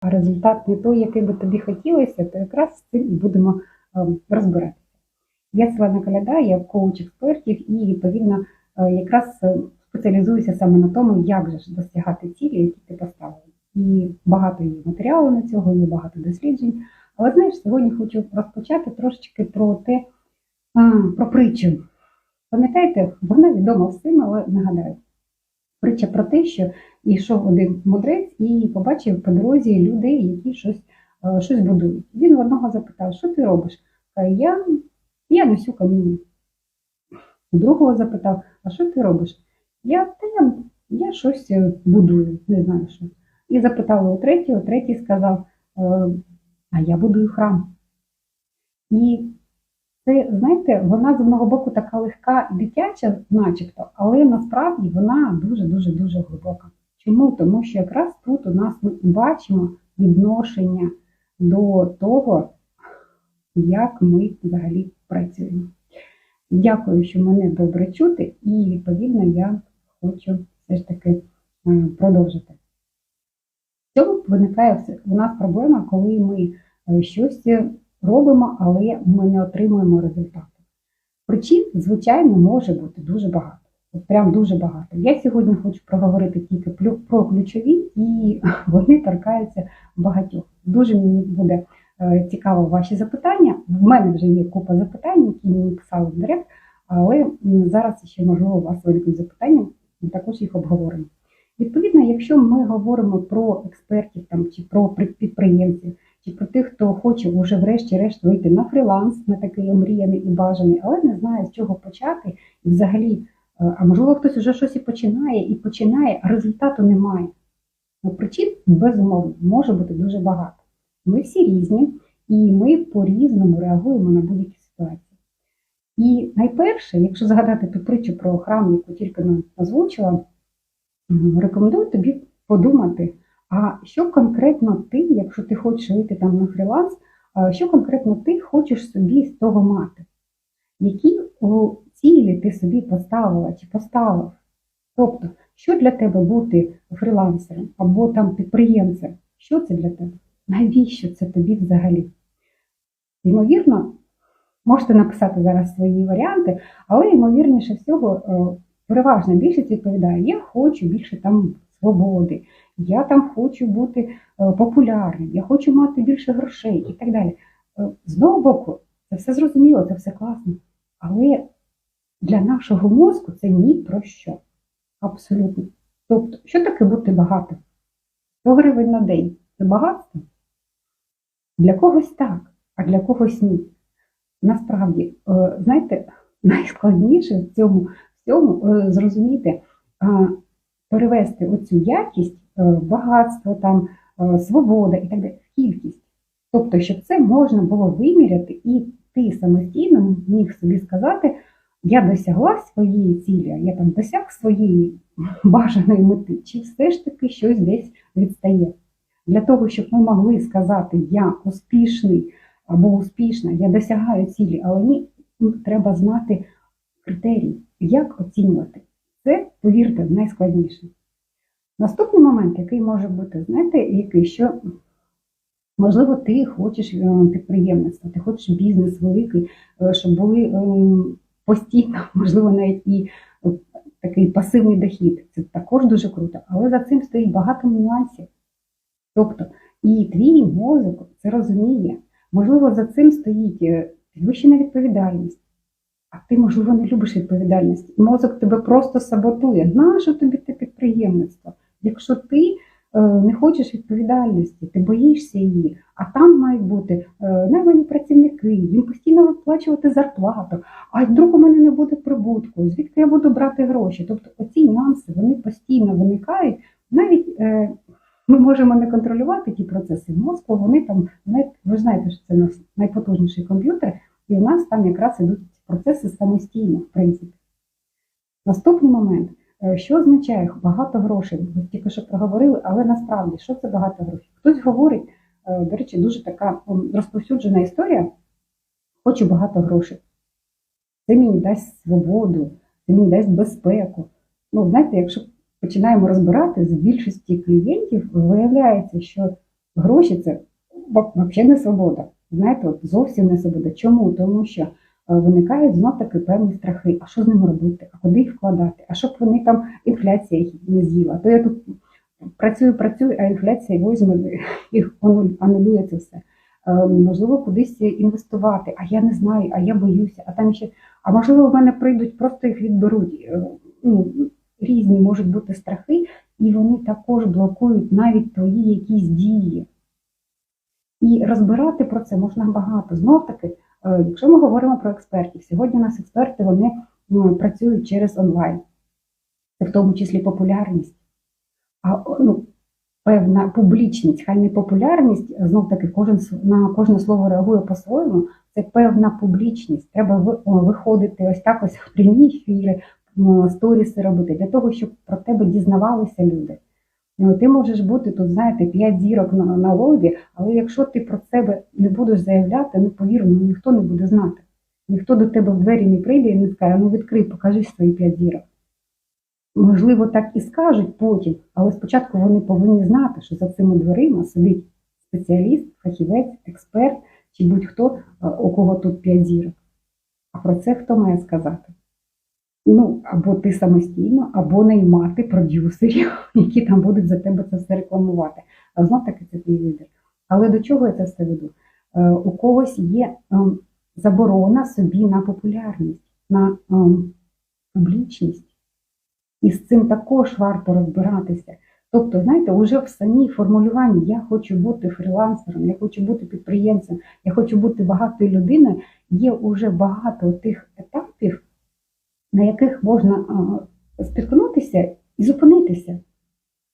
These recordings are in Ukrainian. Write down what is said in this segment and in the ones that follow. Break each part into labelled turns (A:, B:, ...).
A: а результат не той, який би тобі хотілося, то якраз з цим і будемо е, розбиратися. Я Селена Коляда, я коуч експертів і відповідно е, якраз е, спеціалізуюся саме на тому, як же ж досягати цілі, які ти поставив. І багато є матеріалу на цього, є багато досліджень. Але знаєш, сьогодні хочу розпочати трошечки про те, про притчу. Пам'ятаєте, вона відома всім, але нагадаю. Притча про те, що йшов один мудрець і побачив по дорозі людей, які щось, е, щось будують. Він одного запитав, що ти робиш? Каже, я, я носю каміння. У другого запитав, а що ти робиш? Я, та я, я щось е, будую, не знаю що. І запитали у третього, третій сказав, «Е, а я будую храм. І це, знаєте, вона з одного боку така легка і дитяча, начебто, але насправді вона дуже-дуже дуже глибока. Чому? Тому що якраз тут у нас ми бачимо відношення до того, як ми взагалі працюємо. Дякую, що мене добре чути, і відповідно я хочу все ж таки е, продовжити. В цьому виникає у нас проблема, коли ми е, щось робимо, але ми не отримуємо результату. Причин, звичайно, може бути дуже багато. Прям дуже багато. Я сьогодні хочу проговорити тільки про ключові, і вони торкаються багатьох. Дуже мені буде е, цікаво ваші запитання. В мене вже є купа запитань, які мені писали в директ, але зараз ще можливо у вас виникнуть запитання, ми також їх обговоримо. Відповідно, якщо ми говоримо про експертів там, чи про при- підприємців, чи про тих, хто хоче вже врешті-решт вийти на фріланс, на такий омріяний і бажаний, але не знає, з чого почати, і взагалі, а можливо, хтось вже щось і починає, і починає, а результату немає. Ну, причин, безумовно, може бути дуже багато. Ми всі різні, і ми по-різному реагуємо на будь-які ситуації. І найперше, якщо згадати ту притчу про храм, яку тільки озвучила, рекомендую тобі подумати, а що конкретно ти, якщо ти хочеш вийти там на фріланс, що конкретно ти хочеш собі з того мати? Які цілі ти собі поставила чи поставив? Тобто, що для тебе бути фрілансером або там підприємцем? Що це для тебе? Навіщо це тобі взагалі? Ймовірно, можете написати зараз свої варіанти, але ймовірніше всього, е, переважна більшість відповідає: я хочу більше там свободи, я там хочу бути е, популярним, я хочу мати більше грошей і так далі. Е, З одного боку, це все зрозуміло, це все класно. Але для нашого мозку це ні про що. Абсолютно. Тобто, що таке бути багатим? 100 гривень на день це багатство? Для когось так, а для когось ні. Насправді, е, знаєте, найскладніше в цьому всьому е, зрозуміти, е, перевести оцю якість, багатство, там, свобода і так далі, кількість. Тобто, щоб це можна було виміряти, і ти самостійно міг собі сказати, я досягла своєї цілі, я там досяг своєї бажаної мети, чи все ж таки щось десь відстає. Для того, щоб ми могли сказати, я успішний або успішна, я досягаю цілі, але ні, ну, треба знати критерії, як оцінювати. Це, повірте, найскладніше. Наступний момент, який може бути, знаєте, який, що можливо, ти хочеш е, підприємництво, ти хочеш бізнес великий, е, щоб були е, постійно, можливо, навіть і е, такий пасивний дохід. Це також дуже круто, але за цим стоїть багато нюансів. Тобто, і твій мозок це розуміє. Можливо, за цим стоїть е, підвищена відповідальність. А ти, можливо, не любиш відповідальність. Мозок тебе просто саботує. Нащо тобі те підприємництво? Якщо ти не хочеш відповідальності, ти боїшся її, а там мають бути е, наймані працівники, їм постійно виплачувати зарплату, а вдруг у мене не буде прибутку, звідки я буду брати гроші? Тобто оці нюанси вони постійно виникають. Навіть е, ми можемо не контролювати ті процеси мозку, вони там, ви знаєте, що це у нас найпотужніший комп'ютер, і у нас там якраз ідуть процеси самостійно, в принципі. Наступний момент, Е, що означає багато грошей? Ви тільки що проговорили, але насправді що це багато грошей? Хтось говорить, е, до речі, дуже така розповсюджена історія. Хочу багато грошей. Це мені дасть свободу, це мені дасть безпеку. Ну, знаєте, якщо починаємо розбирати з більшості клієнтів, виявляється, що гроші це взагалі не свобода. Знаєте, от зовсім не свобода. Чому? Тому що е, виникають знов таки певні страхи. А що з ними робити? А куди їх вкладати? А щоб вони там інфляція їх не з'їла? То я тут працюю, працюю, а інфляція возьме і анулює це все. Е, Можливо, кудись інвестувати, а я не знаю, а я боюся, а там ще, а можливо, в мене прийдуть, просто їх відберуть. Е, Ну, різні можуть бути страхи, і вони також блокують навіть твої якісь дії. І розбирати про це можна багато. Знов таки, е, якщо ми говоримо про експертів, сьогодні у нас експерти вони ну, працюють через онлайн, це в тому числі популярність. А ну, певна публічність, хай не популярність, знов таки кожен на кожне слово реагує по-своєму. Це певна публічність. Треба виходити ось так ось в прямі ефіри, сторіси робити для того, щоб про тебе дізнавалися люди. Ну, ти можеш бути тут, знаєте, п'ять зірок на, на лобі, але якщо ти про себе не будеш заявляти, ну повір, ну ніхто не буде знати. Ніхто до тебе в двері не прийде і не скаже, ну відкрий, покажи свої п'ять зірок. Можливо, так і скажуть потім, але спочатку вони повинні знати, що за цими дверима сидить спеціаліст, фахівець, експерт чи будь-хто, е, у кого тут п'ять зірок. А про це хто має сказати? Ну, або ти самостійно, або наймати продюсерів, які там будуть за тебе це все рекламувати. А знов таки це твій вибір. Але до чого я це все веду? Е, у когось є ем, заборона собі на популярність, на ем, публічність. І з цим також варто розбиратися. Тобто, знаєте, уже в самій формулюванні я хочу бути фрілансером, я хочу бути підприємцем, я хочу бути багатою людиною, є уже багато тих етапів, на яких можна спіткнутися і зупинитися.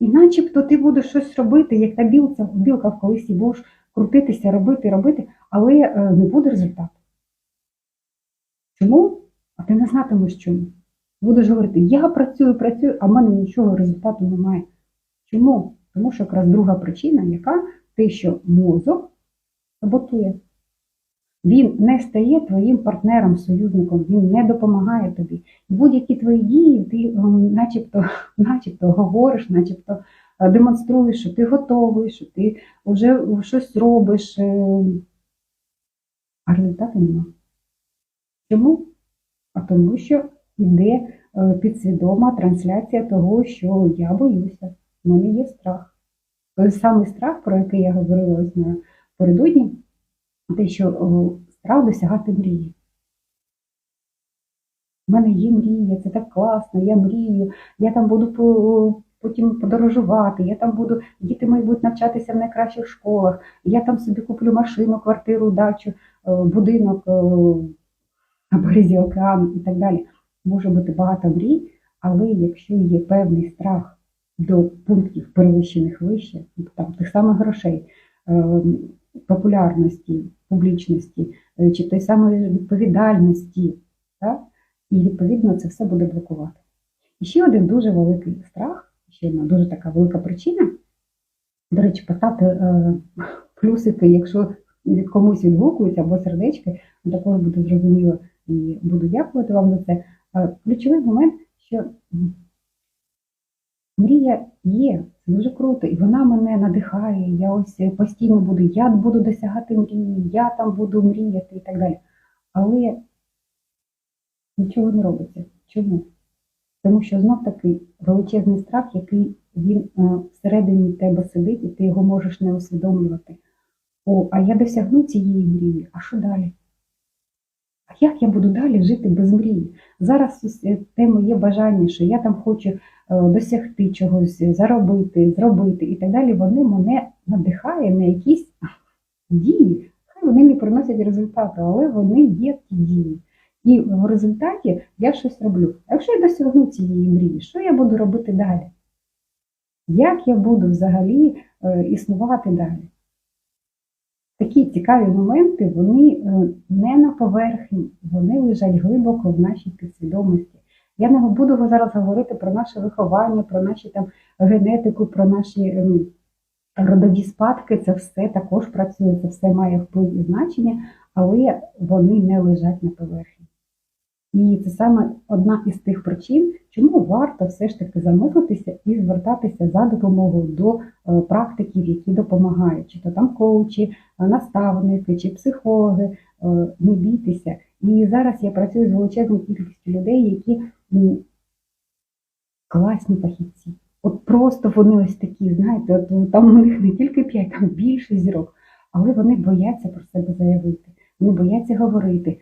A: І начебто ти будеш щось робити, як та білка, білка в колесі будеш крутитися, робити, робити, але е, не буде результату. Чому? А ти не знатимеш чому. Будеш говорити, я працюю, працюю, а в мене нічого результату немає. Чому? Тому що якраз друга причина, яка те, що мозок саботує. Він не стає твоїм партнером, союзником, він не допомагає тобі. Будь-які твої дії, ти начебто, начебто говориш, начебто е, демонструєш, що ти готовий, що ти вже щось робиш, е, а результату немає. Чому? А тому що йде е, підсвідома трансляція того, що я боюся, в мене є страх. Той самий страх, про який я говорила ось напередодні, те, що о, страх досягати мрії. У мене є мрія, це так класно, я мрію, я там буду потім подорожувати, я там буду, діти мої будуть навчатися в найкращих школах, я там собі куплю машину, квартиру, дачу, будинок на березі океану і так далі. Може бути багато мрій, але якщо є певний страх до пунктів перевищених вище, там тих самих грошей, е, популярності, публічності е, чи той самої відповідальності, так? і відповідно це все буде блокувати. І ще один дуже великий страх, ще одна дуже така велика причина. До речі, поставте е, плюсики, якщо комусь відгукують або сердечки, також буде зрозуміло і буду дякувати вам за це. Е, Ключовий момент, що мрія є, дуже круто, і вона мене надихає. Я ось постійно буду, я буду досягати мрії, я там буду мріяти і так далі. Але нічого не робиться. Чому? Тому що знов таки величезний страх, який він е, всередині тебе сидить, і ти його можеш не усвідомлювати. О, а я досягну цієї мрії, а що далі? А як я буду далі жити без мрії? Зараз е, те моє бажання, що я там хочу е, досягти чогось, е, заробити, зробити і так далі, вони мене надихає на якісь дії. Хай вони не приносять результату, але вони є ті дії. І в результаті я щось роблю. Якщо я досягну цієї мрії, що я буду робити далі? Як я буду взагалі існувати далі? Такі цікаві моменти, вони е, не на поверхні, вони лежать глибоко в нашій підсвідомості. Я не буду зараз говорити про наше виховання, про наші там генетику, про наші ем, родові спадки. Це все також працює, це все має вплив і значення, але вони не лежать на поверхні. І це саме одна із тих причин, чому варто все ж таки замислитися і звертатися за допомогою до е, практиків, які допомагають, чи то там коучі, е, наставники, чи психологи. Е, Не бійтеся. І зараз я працюю з величезною кількістю людей, які класні фахівці. От просто вони ось такі, знаєте, от ну, там у них не тільки п'ять, там більше зірок, але вони бояться про себе заявити, вони бояться говорити.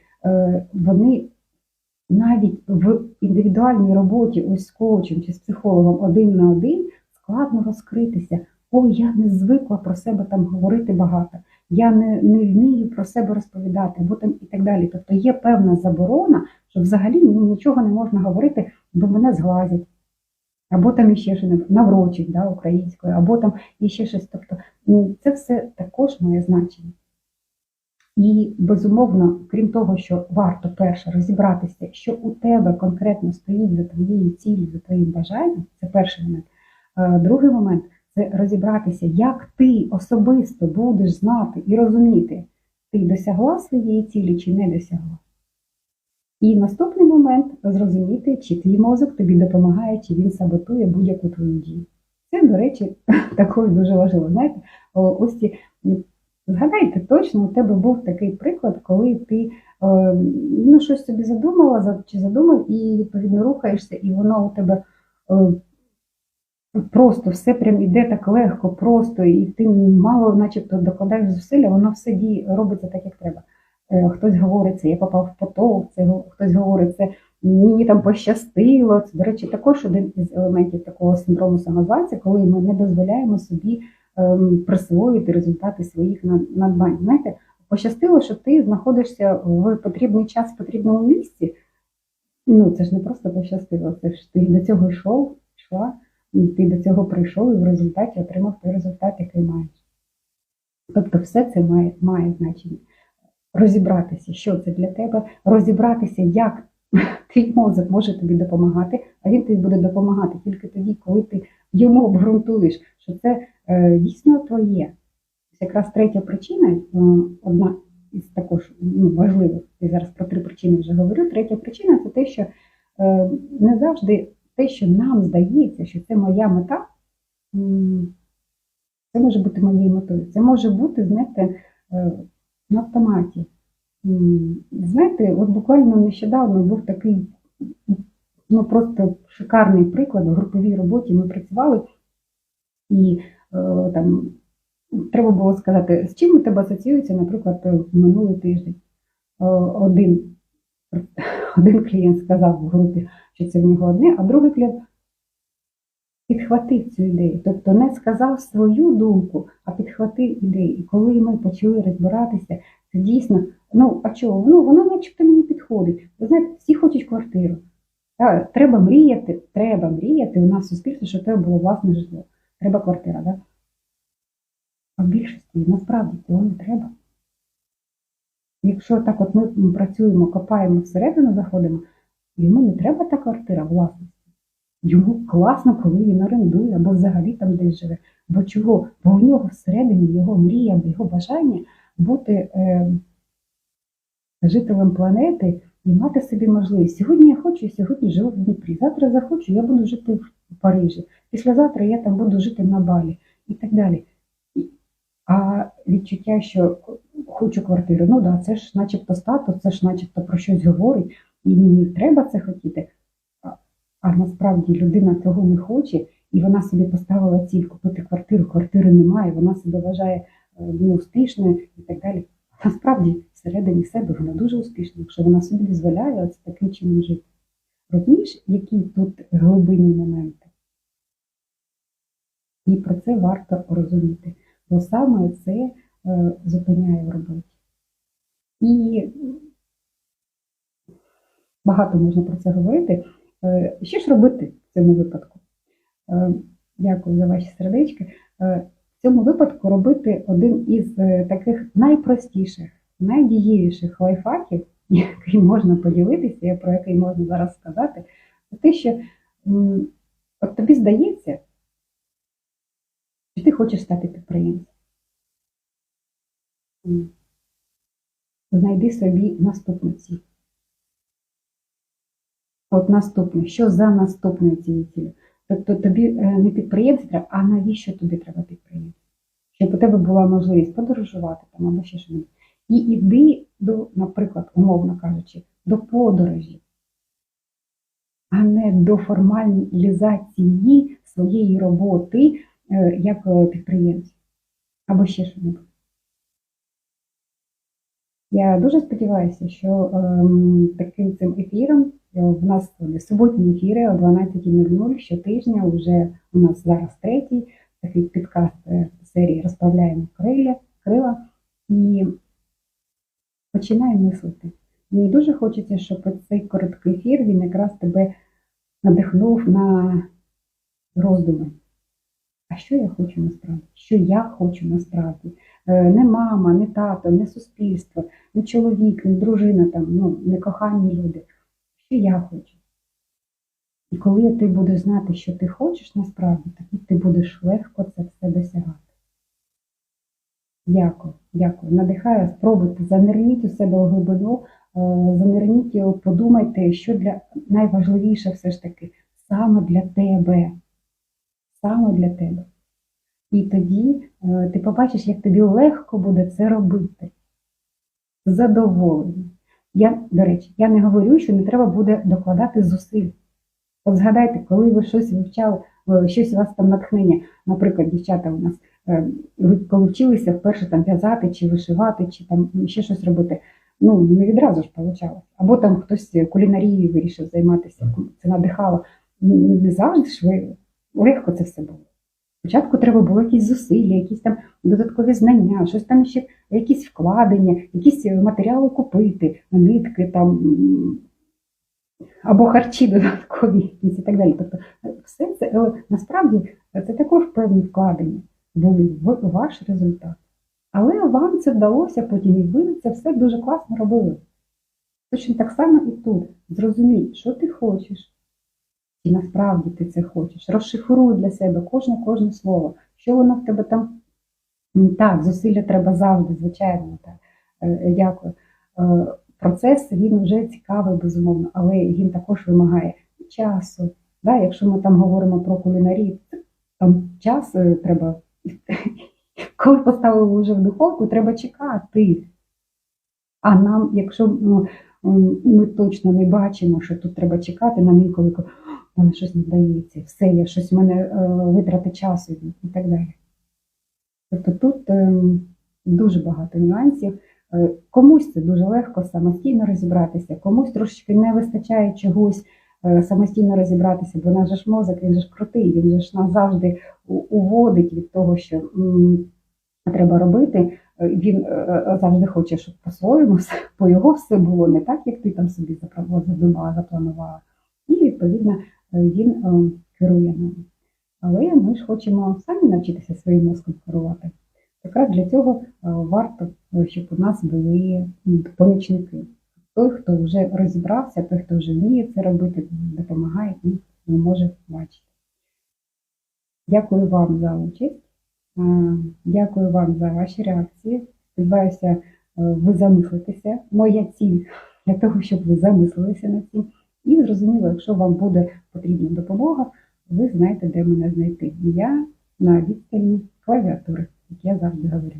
A: Вони навіть в індивідуальній роботі ось з коучем чи з психологом один на один складно розкритися. Ой, я не звикла про себе там говорити багато, я не, не вмію про себе розповідати, або там і так далі. Тобто є певна заборона, що взагалі мені нічого не можна говорити, бо мене зглазять. Або там іще щось наврочить да, українською, або там іще щось. Тобто це все також має значення. І безумовно, крім того, що варто перше розібратися, що у тебе конкретно стоїть за твоєю ціллю, за твоїм бажанням, це перший момент. Е, Другий момент це розібратися, як ти особисто будеш знати і розуміти, ти досягла своєї цілі чи не досягла. І наступний момент зрозуміти, чи твій мозок тобі допомагає, чи він саботує будь-яку твою дію. Це, до речі, також дуже важливо. Знаєте, ось ці згадайте точно, у тебе був такий приклад, коли ти е, ну, щось собі задумала чи задумав, і відповідно рухаєшся, і воно у тебе е, просто все прям іде так легко, просто, і ти мало, начебто, докладаєш зусилля, воно все діє, робиться так, як треба. Е, Хтось говорить, це я попав в поток, це хтось говорить, це мені там пощастило. Це, до речі, також один із елементів такого синдрому самозванця, коли ми не дозволяємо собі ем, присвоїти результати своїх надбань. Знаєте, пощастило, що ти знаходишся в потрібний час в потрібному місці. Ну, це ж не просто пощастило, це ж ти до цього йшов, йшла, ти до цього прийшов і в результаті отримав той результат, який маєш. Тобто, все це має, має значення. Розібратися, що це для тебе, розібратися, як твій мозок може тобі допомагати, а він тобі буде допомагати тільки тоді, коли ти йому обґрунтуєш, що це дійсно твоє. Ось якраз третя причина, е, одна із також ну, важливих, я зараз про три причини вже говорю. Третя причина це те, що е, не завжди те, що нам здається, що це моя мета, це може бути моєю метою. Це може бути, знаєте, е, на автоматі. Знаєте, от буквально нещодавно був такий ну просто шикарний приклад в груповій роботі. Ми працювали і е, там треба було сказати, з чим у тебе асоціюється, наприклад, е, минулий тиждень. Е, Один, один клієнт сказав в групі, що це в нього одне, а другий клієнт підхватив цю ідею. Тобто не сказав свою думку, а підхватив ідею. І коли ми почали розбиратися, це дійсно, ну а чого? Ну, воно начебто мені підходить. Ви знаєте, всі хочуть квартиру. Треба мріяти, треба мріяти. У нас в суспільстві, що треба було власне житло. Треба квартира, да? А в більшості насправді цього не треба. Якщо так от ми працюємо, копаємо всередину, заходимо, йому не треба та квартира власності. Йому класно, коли він орендує або взагалі там десь живе. Бо чого? Бо у нього всередині його мрія, його бажання бути е, жителем планети і мати собі можливість. Сьогодні я хочу, я сьогодні живу в Дніпрі. Завтра захочу, я буду жити в Парижі. Післязавтра я там буду жити на Балі і так далі. А відчуття, що хочу квартиру, ну да, це ж начебто статус, це ж начебто про щось говорить, і мені треба це хотіти. А, насправді людина цього не хоче, і вона собі поставила ціль купити квартиру, квартири немає, вона себе вважає е, неуспішною і так далі. Насправді, всередині себе вона дуже успішна, якщо вона собі дозволяє ось таким чином жити. Розумієш, які тут глибинні моменти? І про це варто розуміти, бо саме це е, зупиняє в роботі. І багато можна про це говорити. Е, Що ж робити в цьому випадку? Е, Дякую за ваші сердечки. В цьому випадку робити один із таких найпростіших, найдієвіших лайфхаків, який можна поділитися, про який можна зараз сказати, це те, що от тобі здається, що ти хочеш стати підприємцем. Знайди собі наступну ціль. От наступне, що за наступною цією цілею? Тобто тобі е, не підприємці треба, а навіщо тобі треба підприємці? Щоб у тебе була можливість подорожувати там або ще щось. І іди до, наприклад, умовно кажучи, до подорожі, а не до формалізації своєї роботи е, як е, підприємця або ще щось. Я дуже сподіваюся, що ем, таким цим ефіром е, в нас суботні ефіри о 12.00 щотижня. Вже у нас зараз третій такий підкаст серії Розправляємо крила, крила і починаємо мислити. Мені дуже хочеться, щоб цей короткий ефір він якраз тебе надихнув на роздуми. А що я хочу насправді? Що я хочу насправді? Е, Не мама, не тато, не суспільство, не чоловік, не дружина, там, ну, не кохані люди. Що я хочу? І коли ти будеш знати, що ти хочеш насправді, тоді ти будеш легко це все досягати. Дякую, дякую. Надихаю, спробуйте, занирніть у себе в глибину, е, занирніть, подумайте, що для найважливіше все ж таки саме для тебе. Саме для тебе. І тоді е, ти побачиш, як тобі легко буде це робити. З. Я, до речі, я не говорю, що не треба буде докладати зусиль. От згадайте, коли ви щось вивчали, е, щось у вас там натхнення, наприклад, дівчата у нас, е, коли вперше там в'язати, чи вишивати, чи там ще щось робити, ну не відразу ж вийшло. Або там хтось кулінарією вирішив займатися, це надихало. Ну, Не завжди ж легко це все було. Спочатку треба було якісь зусилля, якісь там додаткові знання, щось там ще, якісь вкладення, якісь матеріали купити, нитки там або харчі додаткові якісь і так далі. Тобто все це е, насправді це також певні вкладення були ваш результат. Але вам це вдалося потім, і ви це все дуже класно робили. Точно так само і тут. Зрозумій, що ти хочеш, і насправді ти це хочеш. Розшифруй для себе кожне кожне слово. Що воно в тебе там? Так, зусилля треба завжди, звичайно. Так. Е, Дякую. Е, Процес він вже цікавий, безумовно, але він також вимагає часу. Да, якщо ми там говоримо про кулінарію, там час е, треба. Коли поставили вже в духовку, треба чекати. А нам, якщо ну, ми точно не бачимо, що тут треба чекати, нам кажуть, мене щось не вдається, все, я щось в мене е, витрати часу і так далі. Тобто тут ем, дуже багато нюансів. Е, Комусь це дуже легко самостійно розібратися, комусь трошечки не вистачає чогось е, самостійно розібратися, бо наш же ж мозок, він же ж крутий, він же ж нас завжди уводить від того, що треба робити. Е, Він е, е, завжди хоче, щоб по-своєму, по його все було не так, як ти там собі задумала, запланувала. І відповідно е, він е, керує нами. Але ми ж хочемо самі навчитися своїм мозком керувати. Якраз для цього е, варто, е, щоб у нас були помічники. Той, хто вже розібрався, той, хто вже вміє це робити, допомагає і не може бачити. Дякую вам за участь. Е, Дякую вам за ваші реакції. Сподіваюся, е, ви замислитеся. Моя ціль для того, щоб ви замислилися над цим. І зрозуміло, якщо вам буде потрібна допомога, ви знаєте, де мене знайти. Я на відстані клавіатури, як я завжди говорю.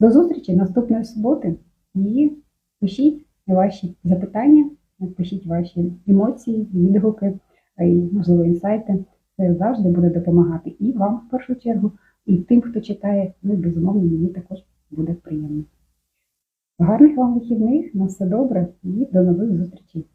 A: До зустрічі наступної суботи і пишіть ваші запитання, пишіть ваші емоції, відгуки і, можливо, інсайти. Це завжди буде допомагати і вам в першу чергу, і тим, хто читає, ну і безумовно, мені також буде приємно. Гарних вам вихідних, на все добре і до нових зустрічей!